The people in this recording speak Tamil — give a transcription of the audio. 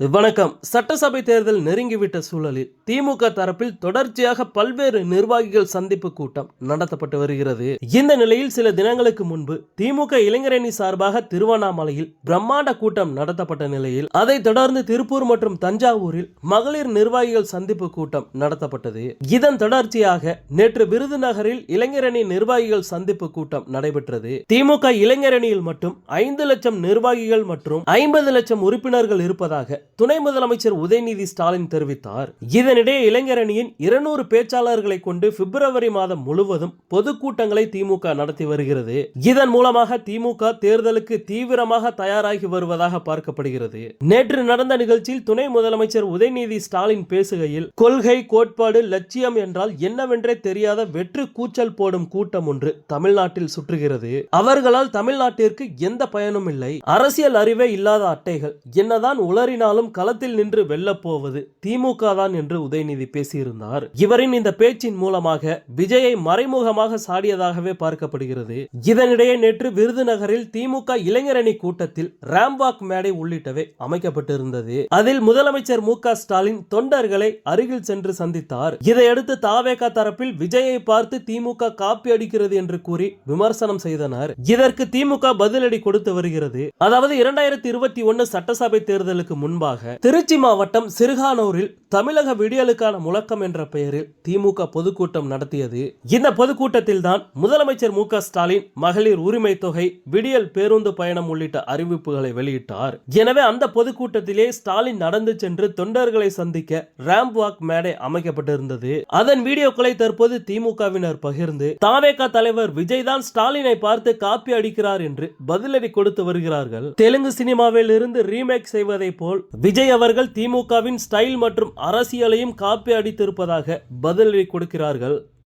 வணக்கம். சட்டசபை தேர்தல் நெருங்கிவிட்ட சூழலில் திமுக தரப்பில் தொடர்ச்சியாக பல்வேறு நிர்வாகிகள் சந்திப்பு கூட்டம் நடத்தப்பட்டு வருகிறது. இந்த நிலையில் சில தினங்களுக்கு முன்பு திமுக இளைஞரணி சார்பாக திருவண்ணாமலையில் பிரம்மாண்ட கூட்டம் நடத்தப்பட்ட நிலையில் அதைத் தொடர்ந்து திருப்பூர் மற்றும் தஞ்சாவூரில் மகளிர் நிர்வாகிகள் சந்திப்பு கூட்டம் நடத்தப்பட்டது. இதன் தொடர்ச்சியாக நேற்று விருதுநகரில் இளைஞரணி நிர்வாகிகள் சந்திப்பு கூட்டம் நடைபெற்றது. திமுக இளைஞரணியில் மட்டும் ஐந்து லட்சம் நிர்வாகிகள் மற்றும் ஐம்பது லட்சம் உறுப்பினர்கள் இருப்பதாக துணை முதலமைச்சர் உதயநிதி ஸ்டாலின் தெரிவித்தார். இதனிடையே இளைஞரணியின் இருநூறு பேச்சாளர்களை கொண்டு பிப்ரவரி மாதம் முழுவதும் பொதுக்கூட்டங்களை திமுக நடத்தி வருகிறது. இதன் மூலமாக திமுக தேர்தலுக்கு தீவிரமாக தயாராகி வருவதாக பார்க்கப்படுகிறது. நேற்று நடந்த நிகழ்ச்சியில் துணை முதலமைச்சர் உதயநிதி ஸ்டாலின் பேசுகையில் கொள்கை கோட்பாடு லட்சியம் என்றால் என்னவென்றே தெரியாத வெற்று கூச்சல் போடும் கூட்டம் ஒன்று தமிழ்நாட்டில் சுற்றுகிறது. அவர்களால் தமிழ்நாட்டிற்கு எந்த பயனும் இல்லை. அரசியல் அறிவே இல்லாத அட்டைகள். என்னதான் உளறினாலும் ஆனாலும் களத்தில் நின்று வெல்லப்போவது திமுக தான் என்று உதயநிதி பேசியிருந்தார். இவரின் இந்த பேச்சின் மூலமாக விஜயை மறைமுகமாக சாடியதாகவே பார்க்கப்படுகிறது. இதனிடையே நேற்று விருதுநகரில் திமுக இளைஞரணி கூட்டத்தில் ராம்வாக் மேடை உள்ளிட்டவை அமைக்கப்பட்டிருந்தது. அதில் முதலமைச்சர் மு ஸ்டாலின் தொண்டர்களை அருகில் சென்று சந்தித்தார். இதையடுத்து தாவேகா தரப்பில் விஜயை பார்த்து திமுக காப்பி அடிக்கிறது என்று கூறி விமர்சனம் செய்தனர். இதற்கு திமுக பதிலடி கொடுத்து வருகிறது. அதாவது இரண்டாயிரத்தி இருபத்தி ஒன்னு சட்டசபை தேர்தலுக்கு முன்பாக திருச்சி மாவட்டம் சிறுகானூரில் தமிழக விடியலுக்கான முழக்கம் என்ற பெயரில் திமுக பொதுக்கூட்டம் நடத்தியது. இந்த பொதுக்கூட்டத்தில் தான் முதலமைச்சர் மு ஸ்டாலின் மகளிர் உரிமை தொகை விடியல் பேருந்து பயணம் உள்ளிட்ட அறிவிப்புகளை வெளியிட்டார். எனவே அந்த பொதுக்கூட்டத்திலே ஸ்டாலின் நடந்து சென்று தொண்டர்களை சந்திக்க ரேம்ப் வாக் மேடை அமைக்கப்பட்டிருந்தது. அதன் வீடியோக்களை தற்போது திமுகவினர் பகிர்ந்து தாவேகா தலைவர் விஜய் தான் ஸ்டாலினை பார்த்து காப்பி அடிக்கிறார் என்று பதிலடி கொடுத்து வருகிறார்கள். தெலுங்கு சினிமாவில் இருந்து ரீமேக் செய்வதை போல் விஜய் அவர்கள் திமுகவின் ஸ்டைல் மற்றும் அரசியலையும் காப்பி அடித்திருப்பதாக பதிலடி கொடுக்கிறார்கள்.